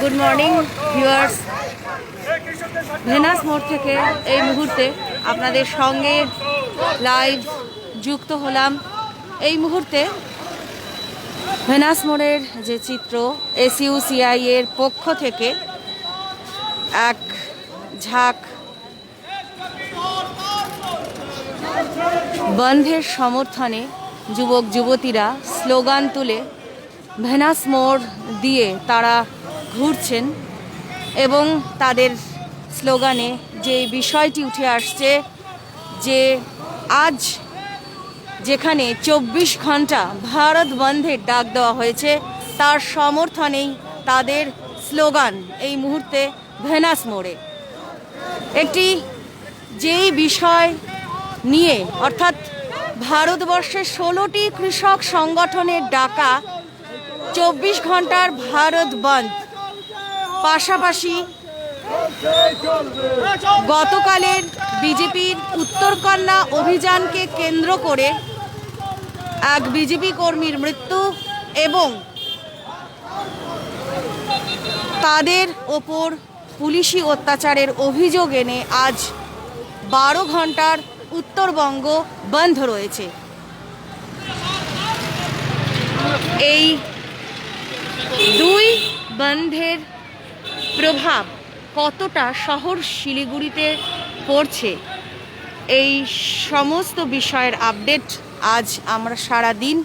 Good morning viewers venous মোড় থেকে এই মুহূর্তে আপনাদের সঙ্গে লাইভ যুক্ত হলাম। এই মুহূর্তে ভেনাস মোড়ের যে চিত্র এসইউসিআই এর পক্ষ থেকে এক ঝাঁক বন্ধের সমর্থনে যুবক যুবতীরা স্লোগান তুলে ভেনাস মোড় দিয়ে তারা ঘুরছেন এবং তাদের স্লোগানে যে বিষয়টি উঠে আসছে যে আজ যেখানে চব্বিশ ঘণ্টা ভারত বন্ধের ডাক দেওয়া হয়েছে, তার সমর্থনেই তাদের স্লোগান এই মুহূর্তে ভেনাস মোড়ে। একটি যেই বিষয় নিয়ে, অর্থাৎ ভারতবর্ষের ষোলোটি কৃষক সংগঠনের ডাকা চব্বিশ ঘণ্টার ভারত বন্ধ পাশাপাশি গতকালের বিজেপির উত্তরকন্যা অভিযানকে কেন্দ্র করে এক বিজেপি কর্মীর মৃত্যু এবং তাদের ওপর পুলিশি অত্যাচারের অভিযোগ এনে আজ বারো ঘণ্টার উত্তরবঙ্গ বন্ধ রয়েছে। এই দুই বন্ধের প্রভাব কতটা শহর শিলিগুড়িতে পড়ছে? এই সমস্ত বিষয়ের আপডেট আজ আমরা সারা দিন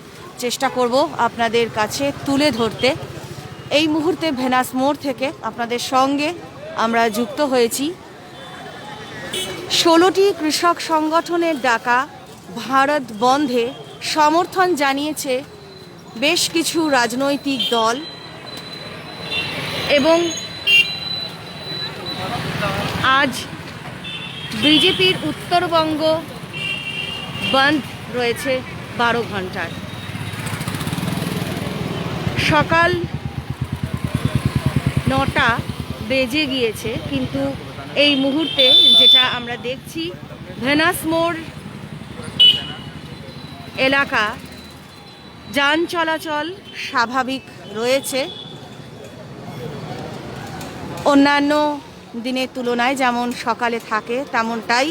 চেষ্টা করব আপনাদের কাছে তুলে ধরতে। এই মুহূর্তে ভেনাস মোড় থেকে আপনাদের সঙ্গে আমরা যুক্ত হয়েছি। ষোলোটি কৃষক সংগঠনের ডাকা ভারত বন্ধে সমর্থন জানিয়েছে বেশ কিছু রাজনৈতিক দল। এবং আজ বিজেপির উত্তরবঙ্গ বন্ধ রয়েছে বারো ঘণ্টার সকাল নটা বেজে গিয়েছে, কিন্তু এই মুহূর্তে যেটা আমরা দেখছি, ভেনাস মোড় এলাকা যান চলাচল স্বাভাবিক রয়েছে। অন্যান্য দিনের তুলনায় যেমন সকালে থাকে, তেমনটাই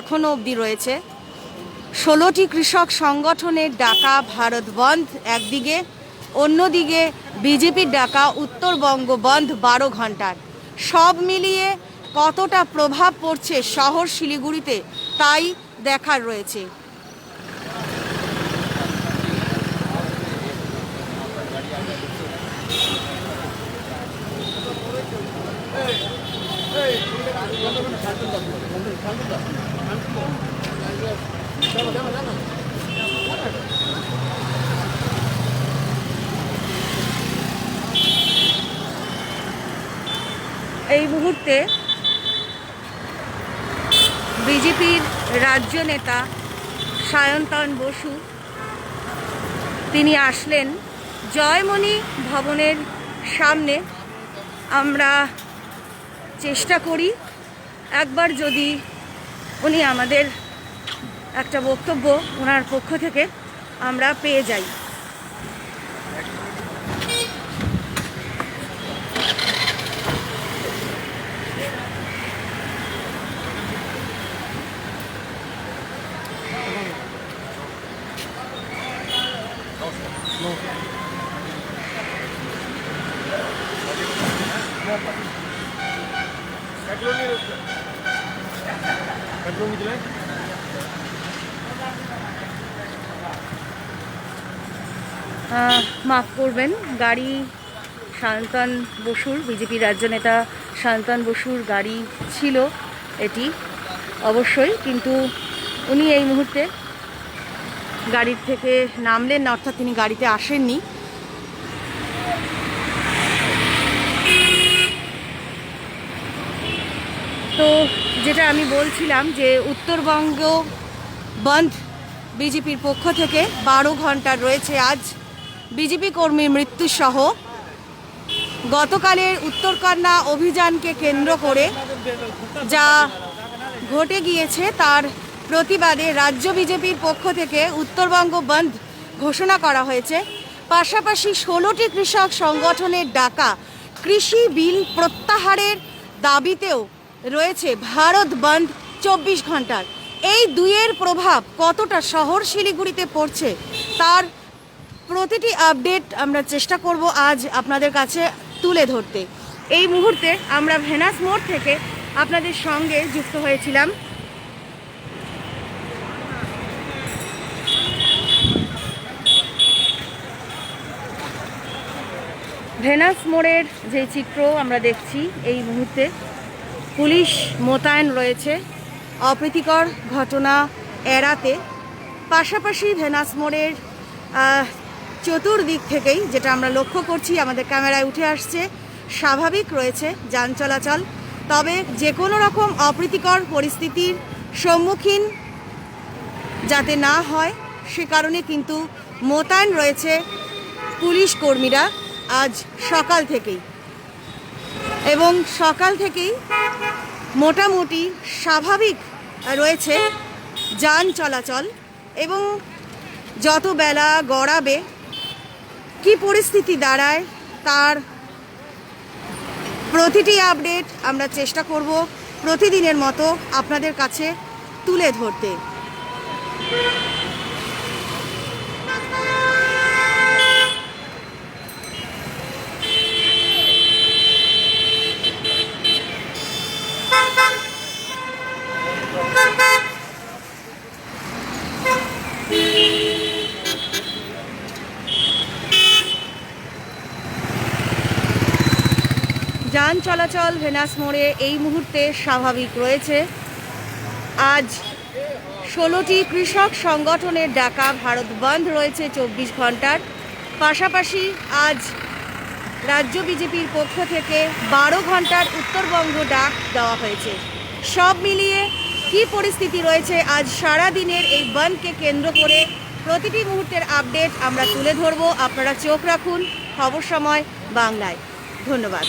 এখনও অবধি রয়েছে। ষোলোটি কৃষক সংগঠনের ডাকা ভারত বন্ধ, একদিকে। অন্যদিকে বিজেপির ডাকা উত্তরবঙ্গ বন্ধ বারো ঘণ্টার। সব মিলিয়ে কতটা প্রভাব পড়ছে শহর শিলিগুড়িতে, তাই দেখার রয়েছে। এই মুহূর্তে বিজেপির রাজ্য নেতা সায়ন্তন বসু, তিনি আসলেন জয়মণি ভবনের সামনে। আমরা চেষ্টা করি একবার যদি উনি আমাদের একটা বক্তব্য ওনার পক্ষ থেকে আমরা পেয়ে যাই। আহ, মাফ করবেন, গাড়ি শান্তন বসুর বিজেপি রাজ্য নেতা শান্তন বসুর গাড়ি ছিল এটি অবশ্যই, কিন্তু উনি এই মুহূর্তে গাড়ির থেকে নামলেন অর্থাৎ তিনি গাড়িতে আসেননি। তো যেটা আমি বলছিলাম যে উত্তরবঙ্গ বন্ধ বিজেপির পক্ষ থেকে বারো ঘণ্টার রয়েছে আজ। বিজেপি কর্মীর মৃত্যুসহ গতকালের উত্তরকন্যা অভিযানকে কেন্দ্র করে যা ঘটে গিয়েছে তার প্রতিবাদে রাজ্য বিজেপির পক্ষ থেকে উত্তরবঙ্গ বন্ধ ঘোষণা করা হয়েছে। পাশাপাশি ষোলোটি কৃষক সংগঠনের ডাকা কৃষি বিল প্রত্যাহারের দাবিতেও রয়েছে ভারত বন্ধ চব্বিশ ঘণ্টার। এই দুইয়ের প্রভাব কতটা শহর শিলিগুড়িতে পড়ছে, তার প্রতিটি আপডেট আমরা চেষ্টা করব আজ আপনাদের কাছে তুলে ধরতে। এই মুহূর্তে আমরা ভেনাস মোড় থেকে আপনাদের সঙ্গে যুক্ত হয়েছিলাম। ভেনাস মোড়ের যে চিত্র আমরা দেখছি এই মুহূর্তে পুলিশ মোতায়েন রয়েছে। অপ্রীতিকর ঘটনা এড়াতে পাশাপাশি ভেনাস মোড়ের চতুর্দিক থেকেই, যেটা আমরা লক্ষ্য করছি, আমাদের ক্যামেরায় উঠে আসছে, স্বাভাবিক রয়েছে যান চলাচল। তবে যে কোনো রকম অপ্রীতিকর পরিস্থিতির সম্মুখীন যাতে না হয়, সে কারণে কিন্তু মোতায়েন রয়েছে পুলিশ কর্মীরা আজ সকাল থেকেই। এবং সকাল থেকেই মোটামুটি স্বাভাবিক রয়েছে যান চলাচল এবং যত বেলা গড়াবে, কি পরিস্থিতি দাঁড়ায় তার প্রতিটি আপডেট আমরা চেষ্টা করব প্রতিদিনের মতো আপনাদের কাছে তুলে ধরতে। যান চলাচল, ভেনাস মোড়ে এই মুহূর্তে স্বাভাবিক রয়েছে। আজ ষোলোটি কৃষক সংগঠনের ডাকা ভারত বন্ধ রয়েছে চব্বিশ ঘণ্টার পাশাপাশি আজ রাজ্য বিজেপির পক্ষ থেকে বারো ঘণ্টার উত্তরবঙ্গ ডাক দেওয়া হয়েছে। সব মিলিয়ে কি পরিস্থিতি রয়েছে? আজ সারা দিনের এই বন্ধকে কেন্দ্র করে প্রতিটি মুহূর্তের আপডেট আমরা তুলে ধরব। আপনারা চোখ রাখুন, খবর সময় বাংলায়। ধন্যবাদ।